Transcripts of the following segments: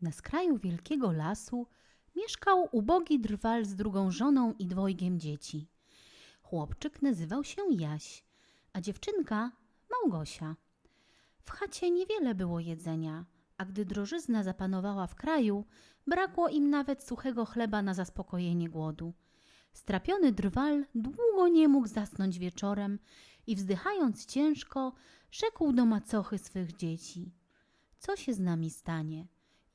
Na skraju wielkiego lasu mieszkał ubogi drwal z drugą żoną i dwojgiem dzieci. Chłopczyk nazywał się Jaś, a dziewczynka Małgosia. W chacie niewiele było jedzenia, a gdy drożyzna zapanowała w kraju, brakło im nawet suchego chleba na zaspokojenie głodu. Strapiony drwal długo nie mógł zasnąć wieczorem i wzdychając ciężko, rzekł do macochy swych dzieci. Co się z nami stanie?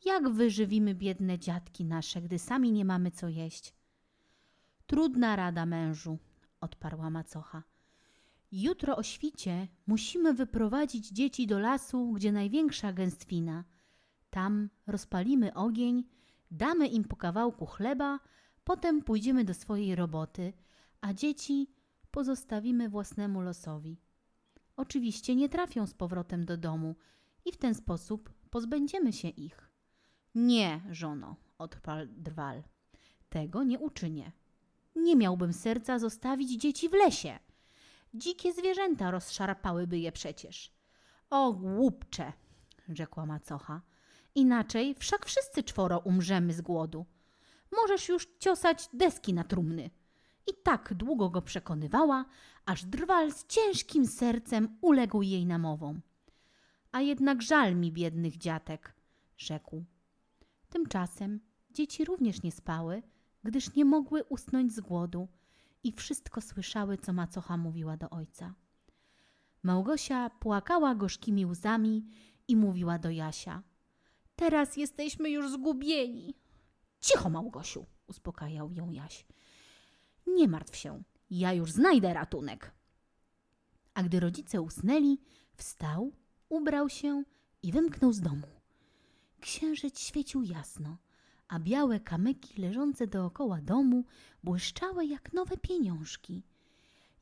Jak wyżywimy biedne dziadki nasze, gdy sami nie mamy co jeść? Trudna rada, mężu, odparła macocha. Jutro o świcie musimy wyprowadzić dzieci do lasu, gdzie największa gęstwina. Tam rozpalimy ogień, damy im po kawałku chleba, potem pójdziemy do swojej roboty, a dzieci pozostawimy własnemu losowi. Oczywiście nie trafią z powrotem do domu i w ten sposób pozbędziemy się ich. Nie, żono, odparł drwal. Tego nie uczynię. Nie miałbym serca zostawić dzieci w lesie. Dzikie zwierzęta rozszarpałyby je przecież. O głupcze, rzekła macocha. Inaczej wszak wszyscy czworo umrzemy z głodu. Możesz już ciosać deski na trumny. I tak długo go przekonywała, aż drwal z ciężkim sercem uległ jej namowom. A jednak żal mi biednych dziatek, rzekł. Tymczasem dzieci również nie spały, gdyż nie mogły usnąć z głodu i wszystko słyszały, co macocha mówiła do ojca. Małgosia płakała gorzkimi łzami i mówiła do Jasia. Teraz jesteśmy już zgubieni. Cicho, Małgosiu, uspokajał ją Jaś. Nie martw się, ja już znajdę ratunek. A gdy rodzice usnęli, wstał, ubrał się i wymknął z domu. Księżyc świecił jasno, a białe kamyki leżące dookoła domu błyszczały jak nowe pieniążki.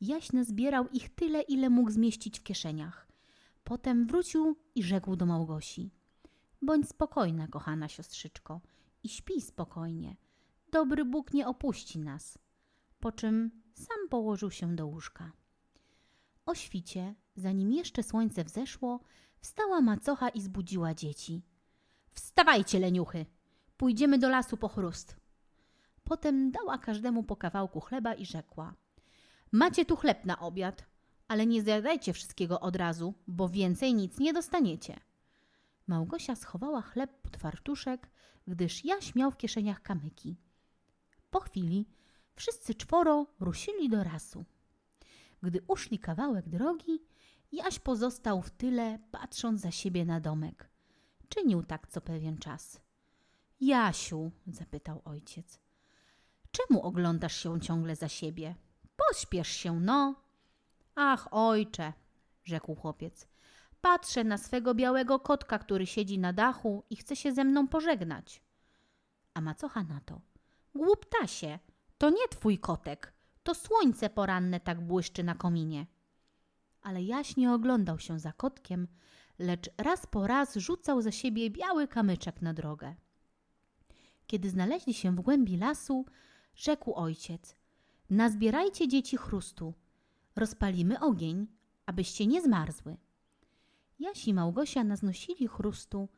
Jaś nazbierał ich tyle, ile mógł zmieścić w kieszeniach. Potem wrócił i rzekł do Małgosi. Bądź spokojna, kochana siostrzyczko, i śpij spokojnie. Dobry Bóg nie opuści nas. Po czym sam położył się do łóżka. O świcie, zanim jeszcze słońce wzeszło, wstała macocha i zbudziła dzieci. Wstawajcie, leniuchy! Pójdziemy do lasu po chrust. Potem dała każdemu po kawałku chleba i rzekła: Macie tu chleb na obiad, ale nie zjadajcie wszystkiego od razu, bo więcej nic nie dostaniecie. Małgosia schowała chleb pod fartuszek, gdyż Jaś miał w kieszeniach kamyki. Po chwili wszyscy czworo ruszyli do lasu. Gdy uszli kawałek drogi, Jaś pozostał w tyle, patrząc za siebie na domek. Czynił tak co pewien czas. Jasiu, zapytał ojciec, czemu oglądasz się ciągle za siebie? Pośpiesz się, no. Ach, ojcze, rzekł chłopiec, patrzę na swego białego kotka, który siedzi na dachu i chce się ze mną pożegnać. A macocha na to. Głuptasie, to nie twój kotek, to słońce poranne tak błyszczy na kominie. Ale Jaś nie oglądał się za kotkiem, lecz raz po raz rzucał za siebie biały kamyczek na drogę. Kiedy znaleźli się w głębi lasu, rzekł ojciec: Nazbierajcie dzieci chrustu, rozpalimy ogień, abyście nie zmarzły. Jaś i Małgosia naznosili chrustu,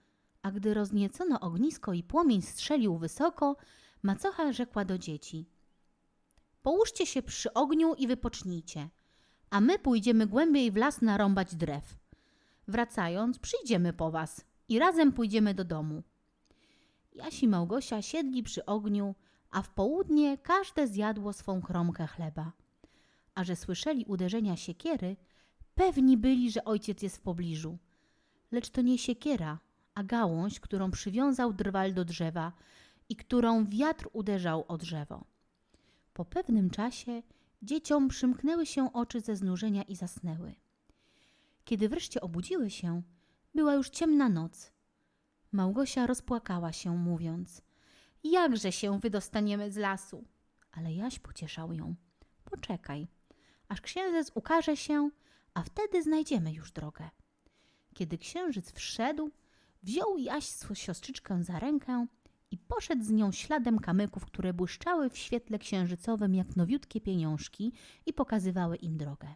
a gdy rozniecono ognisko i płomień strzelił wysoko, macocha rzekła do dzieci: Połóżcie się przy ogniu i wypocznijcie, a my pójdziemy głębiej w las narąbać drew. Wracając, przyjdziemy po was i razem pójdziemy do domu. Jaś i Małgosia siedli przy ogniu, a w południe każde zjadło swą kromkę chleba. A że słyszeli uderzenia siekiery, pewni byli, że ojciec jest w pobliżu. Lecz to nie siekiera, a gałąź, którą przywiązał drwal do drzewa i którą wiatr uderzał o drzewo. Po pewnym czasie dzieciom przymknęły się oczy ze znużenia i zasnęły. Kiedy wreszcie obudziły się, była już ciemna noc. Małgosia rozpłakała się, mówiąc: Jakże się wydostaniemy z lasu? Ale Jaś pocieszał ją: Poczekaj, aż księżyc ukaże się, a wtedy znajdziemy już drogę. Kiedy księżyc wszedł, wziął Jaś swą siostrzyczkę za rękę i poszedł z nią śladem kamyków, które błyszczały w świetle księżycowym jak nowiutkie pieniążki i pokazywały im drogę.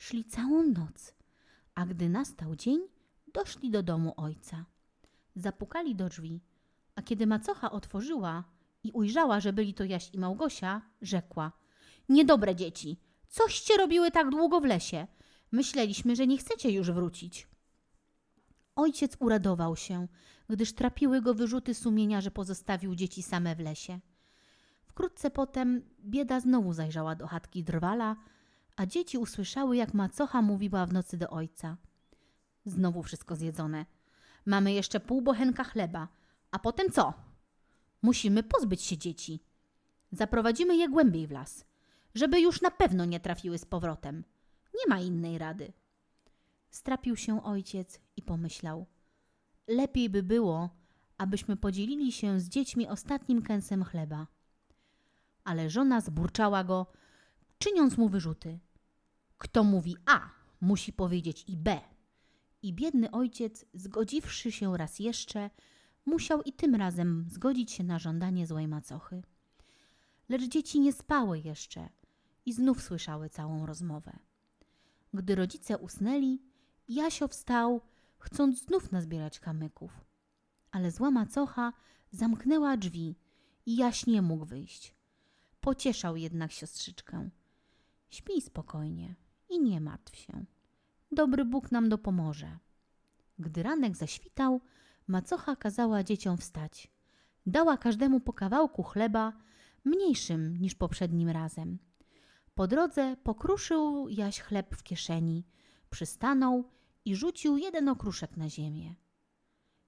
Szli całą noc, a gdy nastał dzień, doszli do domu ojca. Zapukali do drzwi, a kiedy macocha otworzyła i ujrzała, że byli to Jaś i Małgosia, rzekła: Niedobre dzieci, coście robiły tak długo w lesie? Myśleliśmy, że nie chcecie już wrócić. Ojciec uradował się, gdyż trapiły go wyrzuty sumienia, że pozostawił dzieci same w lesie. Wkrótce potem bieda znowu zajrzała do chatki drwala, a dzieci usłyszały, jak macocha mówiła w nocy do ojca. Znowu wszystko zjedzone. Mamy jeszcze pół bochenka chleba. A potem co? Musimy pozbyć się dzieci. Zaprowadzimy je głębiej w las, żeby już na pewno nie trafiły z powrotem. Nie ma innej rady. Strapił się ojciec i pomyślał: Lepiej by było, abyśmy podzielili się z dziećmi ostatnim kęsem chleba. Ale żona zburczała go, czyniąc mu wyrzuty. Kto mówi A, musi powiedzieć i B. I biedny ojciec, zgodziwszy się raz jeszcze, musiał i tym razem zgodzić się na żądanie złej macochy. Lecz dzieci nie spały jeszcze i znów słyszały całą rozmowę. Gdy rodzice usnęli, Jasio wstał, chcąc znów nazbierać kamyków. Ale zła macocha zamknęła drzwi i Jaś nie mógł wyjść. Pocieszał jednak siostrzyczkę. Śpij spokojnie i nie martw się. Dobry Bóg nam dopomoże. Gdy ranek zaświtał, macocha kazała dzieciom wstać. Dała każdemu po kawałku chleba, mniejszym niż poprzednim razem. Po drodze pokruszył Jaś chleb w kieszeni, przystanął i rzucił jeden okruszek na ziemię.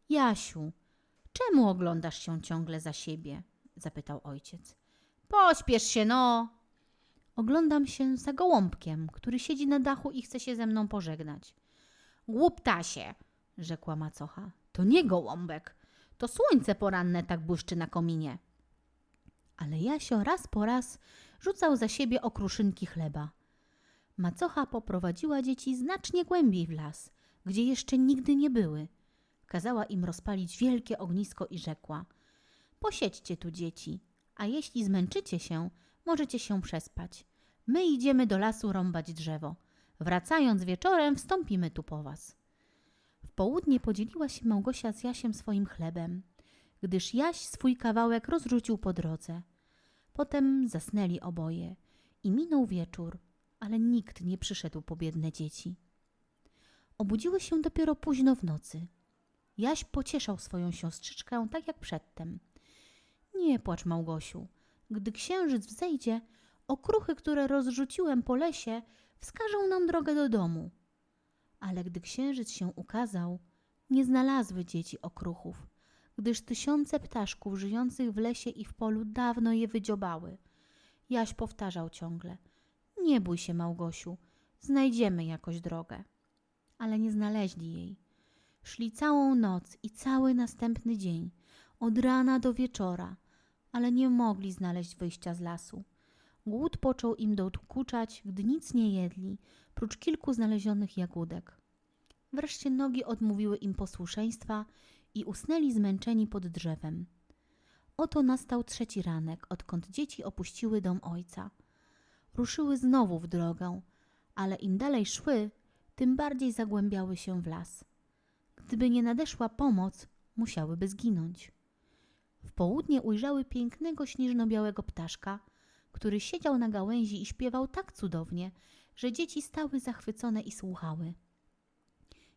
Jasiu, czemu oglądasz się ciągle za siebie? zapytał ojciec. Pośpiesz się, no! Oglądam się za gołąbkiem, który siedzi na dachu i chce się ze mną pożegnać. Głuptasie, rzekła macocha. To nie gołąbek, to słońce poranne tak błyszczy na kominie. Ale Jasio raz po raz rzucał za siebie okruszynki chleba. Macocha poprowadziła dzieci znacznie głębiej w las, gdzie jeszcze nigdy nie były. Kazała im rozpalić wielkie ognisko i rzekła: Posiedźcie tu, dzieci, a jeśli zmęczycie się, możecie się przespać. My idziemy do lasu rąbać drzewo. Wracając wieczorem, wstąpimy tu po was. W południe podzieliła się Małgosia z Jasiem swoim chlebem, gdyż Jaś swój kawałek rozrzucił po drodze. Potem zasnęli oboje i minął wieczór, ale nikt nie przyszedł po biedne dzieci. Obudziły się dopiero późno w nocy. Jaś pocieszał swoją siostrzyczkę tak jak przedtem. Nie płacz, Małgosiu. Gdy księżyc wzejdzie, okruchy, które rozrzuciłem po lesie, wskażą nam drogę do domu. Ale gdy księżyc się ukazał, nie znalazły dzieci okruchów, gdyż tysiące ptaszków żyjących w lesie i w polu dawno je wydziobały. Jaś powtarzał ciągle: Nie bój się, Małgosiu, znajdziemy jakoś drogę. Ale nie znaleźli jej. Szli całą noc i cały następny dzień, od rana do wieczora, ale nie mogli znaleźć wyjścia z lasu. Głód począł im dokuczać, gdy nic nie jedli, prócz kilku znalezionych jagódek. Wreszcie nogi odmówiły im posłuszeństwa i usnęli zmęczeni pod drzewem. Oto nastał trzeci ranek, odkąd dzieci opuściły dom ojca. Ruszyły znowu w drogę, ale im dalej szły, tym bardziej zagłębiały się w las. Gdyby nie nadeszła pomoc, musiałyby zginąć. W południe ujrzały pięknego śnieżno-białego ptaszka, który siedział na gałęzi i śpiewał tak cudownie, że dzieci stały zachwycone i słuchały.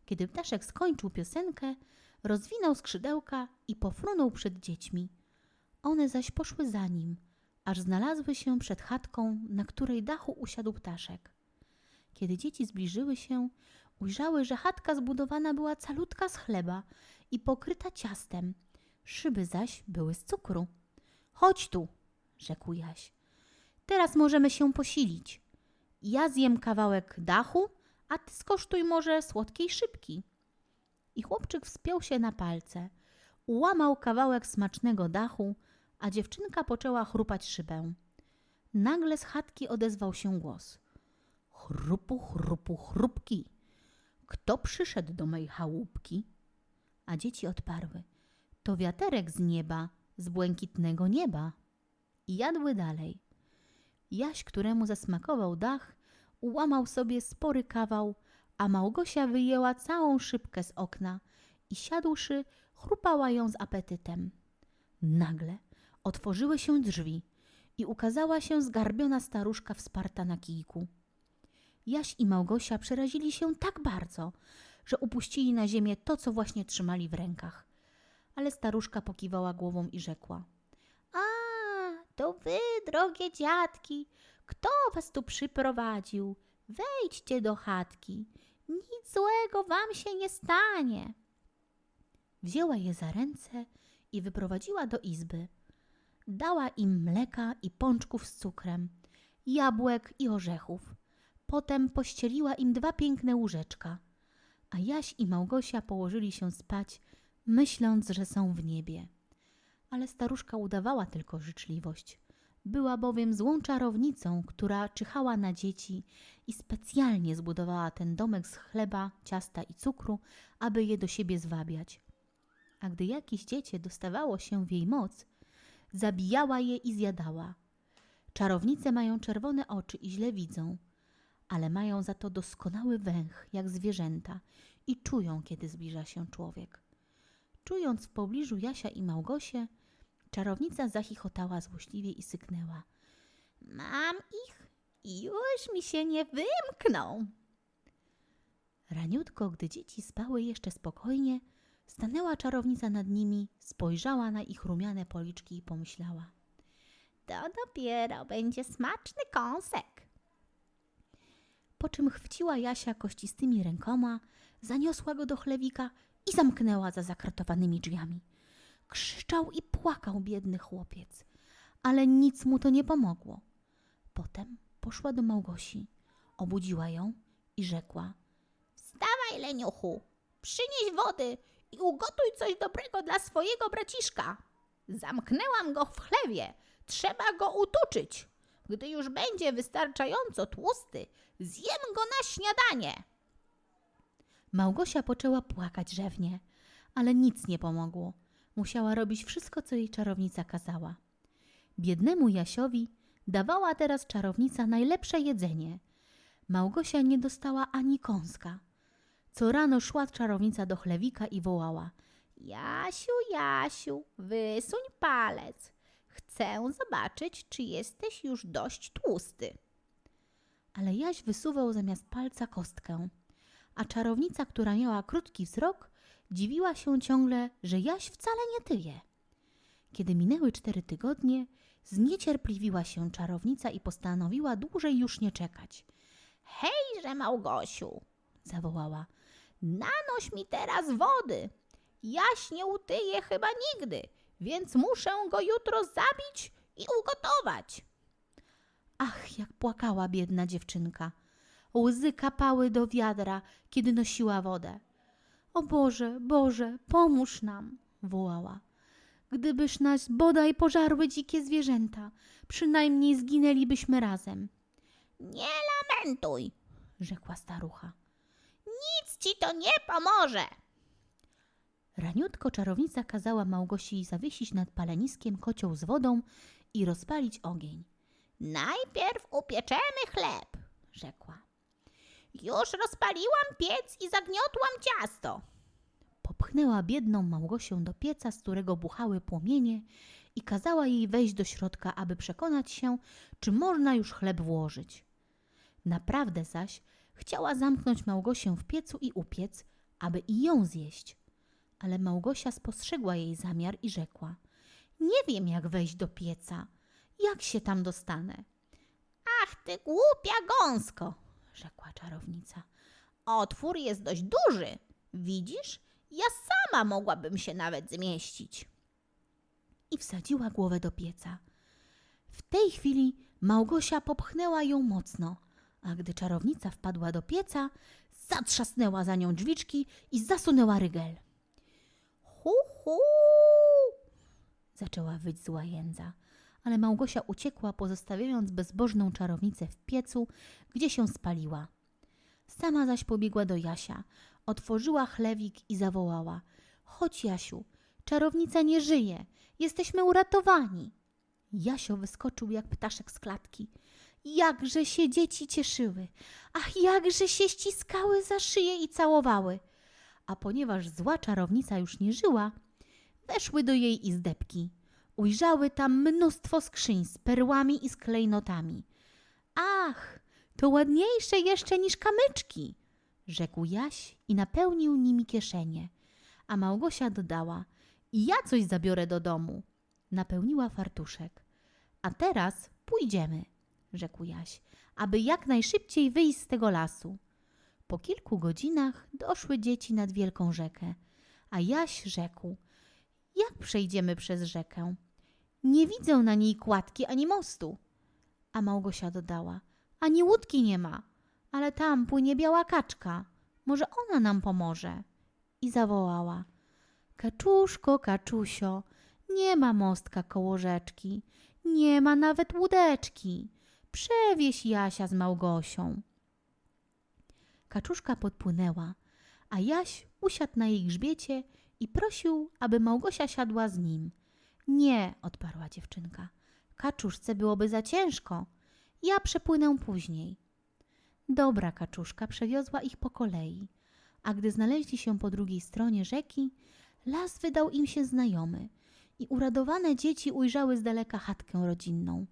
Kiedy ptaszek skończył piosenkę, rozwinął skrzydełka i pofrunął przed dziećmi. One zaś poszły za nim, aż znalazły się przed chatką, na której dachu usiadł ptaszek. Kiedy dzieci zbliżyły się, ujrzały, że chatka zbudowana była calutka z chleba i pokryta ciastem, szyby zaś były z cukru. Chodź tu, rzekł Jaś. Teraz możemy się posilić. Ja zjem kawałek dachu, a ty skosztuj może słodkiej szybki. I chłopczyk wspiął się na palce, ułamał kawałek smacznego dachu, a dziewczynka poczęła chrupać szybę. Nagle z chatki odezwał się głos. Chrupu, chrupu, chrupki. Kto przyszedł do mej chałupki? A dzieci odparły. To wiaterek z nieba, z błękitnego nieba. I jadły dalej. Jaś, któremu zasmakował dach, ułamał sobie spory kawał, a Małgosia wyjęła całą szybkę z okna i siadłszy, Chrupała ją z apetytem. Nagle otworzyły się drzwi i ukazała się zgarbiona staruszka wsparta na kijku. Jaś i Małgosia przerazili się tak bardzo, że upuścili na ziemię to, co właśnie trzymali w rękach. Ale staruszka pokiwała głową i rzekła: A, to wy, drogie dziadki, kto was tu przyprowadził? Wejdźcie do chatki, nic złego wam się nie stanie. Wzięła je za ręce i wyprowadziła do izby. Dała im mleka i pączków z cukrem, jabłek i orzechów. Potem pościeliła im dwa piękne łóżeczka, a Jaś i Małgosia położyli się spać, myśląc, że są w niebie. Ale staruszka udawała tylko życzliwość. Była bowiem złą czarownicą, która czyhała na dzieci i specjalnie zbudowała ten domek z chleba, ciasta i cukru, aby je do siebie zwabiać. A gdy jakieś dziecię dostawało się w jej moc, zabijała je i zjadała. Czarownice mają czerwone oczy i źle widzą, ale mają za to doskonały węch, jak zwierzęta, i czują, kiedy zbliża się człowiek. Czując w pobliżu Jasia i Małgosię, czarownica zachichotała złośliwie i syknęła. Mam ich i już mi się nie wymkną. Raniutko, gdy dzieci spały jeszcze spokojnie, stanęła czarownica nad nimi, spojrzała na ich rumiane policzki i pomyślała. To dopiero będzie smaczny kąsek. Po czym chwyciła Jasia kościstymi rękoma, zaniosła go do chlewika i zamknęła za zakratowanymi drzwiami. Krzyczał i płakał biedny chłopiec, ale nic mu to nie pomogło. Potem poszła do Małgosi, obudziła ją i rzekła: Wstawaj, leniuchu, przynieś wody i ugotuj coś dobrego dla swojego braciszka. Zamknęłam go w chlewie, trzeba go utuczyć. Gdy już będzie wystarczająco tłusty, zjem go na śniadanie. Małgosia poczęła płakać rzewnie, ale nic nie pomogło. Musiała robić wszystko, co jej czarownica kazała. Biednemu Jasiowi dawała teraz czarownica najlepsze jedzenie. Małgosia nie dostała ani kąska. Co rano szła czarownica do chlewika i wołała: Jasiu, Jasiu, wysuń palec. Chcę zobaczyć, czy jesteś już dość tłusty. Ale Jaś wysuwał zamiast palca kostkę, a czarownica, która miała krótki wzrok, dziwiła się ciągle, że Jaś wcale nie tyje. Kiedy minęły cztery tygodnie, zniecierpliwiła się czarownica i postanowiła dłużej już nie czekać. Hejże, Małgosiu, zawołała, nanoś mi teraz wody. Jaś nie utyje chyba nigdy, więc muszę go jutro zabić i ugotować. Ach, jak płakała biedna dziewczynka. Łzy kapały do wiadra, kiedy nosiła wodę. O Boże, Boże, pomóż nam, wołała. Gdybyż nas bodaj pożarły dzikie zwierzęta, przynajmniej zginęlibyśmy razem. Nie lamentuj, rzekła starucha. Nic ci to nie pomoże. Raniutko czarownica kazała Małgosi zawiesić nad paleniskiem kocioł z wodą i rozpalić ogień. Najpierw upieczemy chleb, rzekła. Już rozpaliłam piec i zagniotłam ciasto. Popchnęła biedną Małgosię do pieca, z którego buchały płomienie i kazała jej wejść do środka, aby przekonać się, czy można już chleb włożyć. Naprawdę zaś chciała zamknąć Małgosię w piecu i upiec, aby i ją zjeść. Ale Małgosia spostrzegła jej zamiar i rzekła: Nie wiem, jak wejść do pieca. Jak się tam dostanę? Ach, ty głupia gąsko, rzekła czarownica. Otwór jest dość duży. Widzisz, ja sama mogłabym się nawet zmieścić. I wsadziła głowę do pieca. W tej chwili Małgosia popchnęła ją mocno, a gdy czarownica wpadła do pieca, zatrzasnęła za nią drzwiczki i zasunęła rygel. Hu, hu! Zaczęła wyć zła jędza, ale Małgosia uciekła, pozostawiając bezbożną czarownicę w piecu, gdzie się spaliła. Sama zaś pobiegła do Jasia, otworzyła chlewik i zawołała: Chodź, Jasiu, czarownica nie żyje, jesteśmy uratowani. Jasio wyskoczył jak ptaszek z klatki. Jakże się dzieci cieszyły, ach, jakże się ściskały za szyję i całowały. A ponieważ zła czarownica już nie żyła, weszły do jej izdebki. Ujrzały tam mnóstwo skrzyń z perłami i z klejnotami. Ach, to ładniejsze jeszcze niż kamyczki, rzekł Jaś i napełnił nimi kieszenie. A Małgosia dodała, i ja coś zabiorę do domu. Napełniła fartuszek. A teraz pójdziemy, rzekł Jaś, aby jak najszybciej wyjść z tego lasu. Po kilku godzinach doszły dzieci nad wielką rzekę, a Jaś rzekł: Jak przejdziemy przez rzekę? Nie widzę na niej kładki ani mostu. A Małgosia dodała: Ani łódki nie ma, ale tam płynie biała kaczka. Może ona nam pomoże. I zawołała: Kaczuszko, kaczusio, nie ma mostka koło rzeczki, nie ma nawet łódeczki. Przewieź Jasia z Małgosią. Kaczuszka podpłynęła, a Jaś usiadł na jej grzbiecie i prosił, aby Małgosia siadła z nim. Nie, odparła dziewczynka. Kaczuszce byłoby za ciężko. Ja przepłynę później. Dobra kaczuszka przewiozła ich po kolei, a gdy znaleźli się po drugiej stronie rzeki, las wydał im się znajomy i uradowane dzieci ujrzały z daleka chatkę rodzinną.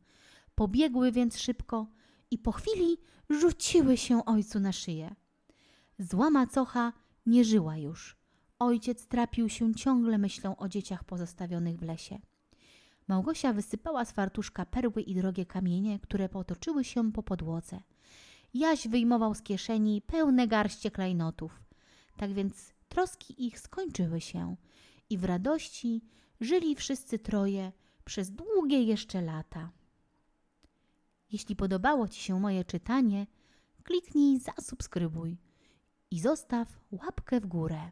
Pobiegły więc szybko i po chwili rzuciły się ojcu na szyję. Zła macocha nie żyła już. Ojciec trapił się ciągle myślą o dzieciach pozostawionych w lesie. Małgosia wysypała z fartuszka perły i drogie kamienie, które potoczyły się po podłodze. Jaś wyjmował z kieszeni pełne garście klejnotów. Tak więc troski ich skończyły się i w radości żyli wszyscy troje przez długie jeszcze lata. Jeśli podobało Ci się moje czytanie, kliknij zasubskrybuj i zostaw łapkę w górę.